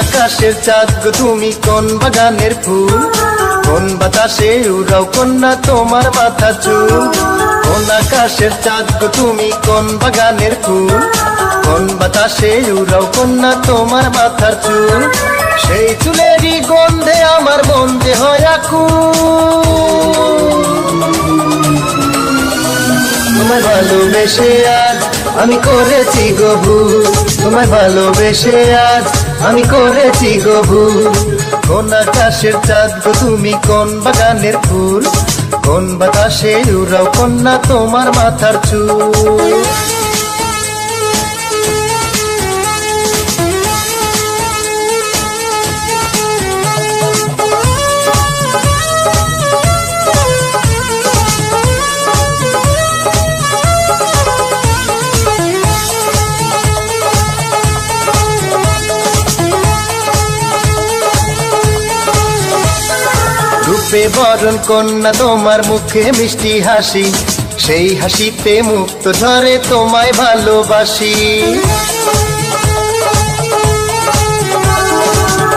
আকাশের চাঁদ গো, তুমি কোন বাগানের ফুল? কোন বাতাসে উড়াও কন্যা তোমার মাথা চুল? কোন আকাশের চাঁদ গো, তুমি কোন বাগানের ফুল? কোন বাতাসে উড়াও কন্যা তোমার মাথার চুল? সেই চুলেরই গন্ধে আমার যে হয় আকুল। তোমায় ভালোবেসে আজ আমি করেছি গভু তোমায় ভালোবেসে আজ আমি করেছি গভু কোন আকাশের চাঁদ গো তুমি, কোন বাগানের ফুল? কোন বাতাসে উড়াও কন্যা তোমার মাথার চুল? রূপে বরণ কন্যা, তোমার মুখে মিষ্টি হাসি। সেই হাসিতে মুক্ত ধরে তোমায় ভালোবাসি।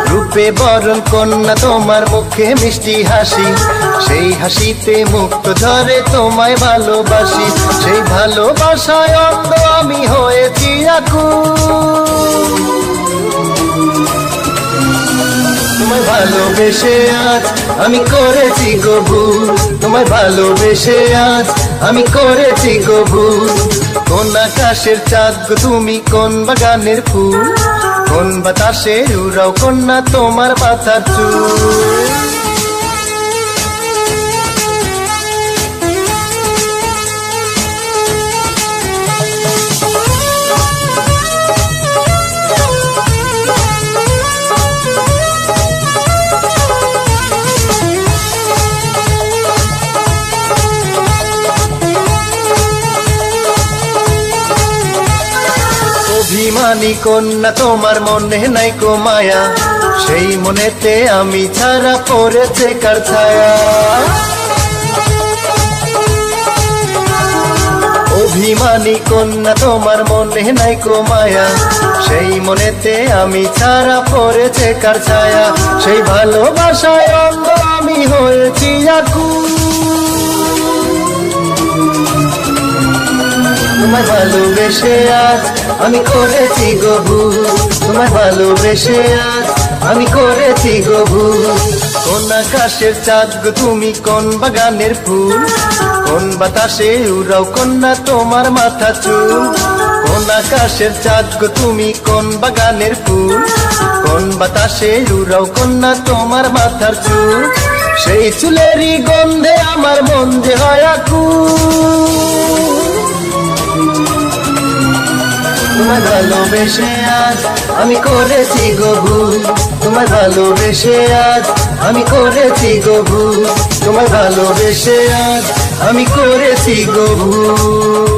রূপে বরণ কন্যা, তোমার মুখে মিষ্টি হাসি। সেই হাসিতে মুক্ত ধরে তোমায় ভালোবাসি। সেই ভালোবাসায় অন্ধ আমি হয়েছি আকুল ভালোবেসে আজ আমি করেছি গবু তোমায় ভালোবেসে আজ আমি করেছি গবু কোন আকাশের চাঁদ তুমি, কোন বাগানের ফুল? কোন বাতাসে উড়াও কন্যা তোমার পাতা চুল? অভিমানী কন্যা, তোমার মনে নাই কো মায়া। সেই মনেতে আমি ছাড়া পড়েছে কার ছায়া। অভিমানী কন্যা, তোমার মনে নাই কো মায়া। সেই মনেতে আমি ছাড়া পড়েছে কার ছায়া। সেই ভালোবাসায় অন্ধ আমি হয়েছি আকুল। তোমায় ভালোবেসে আজ আমি করেছি গবু তোমায় ভালোবেসে আজ আমি করেছি গবু কোন আকাশের চাঁদ গো তুমি, কোন বাগানের ফুল? কোন বাতাসে উড়াও কন্যা তোমার মাথা চুল? কোন আকাশের চাঁদ গো তুমি, কোন বাগানের ফুল? কোন বাতাসে উড়াও কন্যা তোমার মাথার চুল? সেই চুলেরই গন্ধে আমার মন যে হয় আকুল। তোমায় ভালোবেসে আজ আমি করেছি গবু তোমায় ভালোবেসে আজ আমি করেছি গবু তোমায় ভালোবেসে আজ আমি করেছি গবু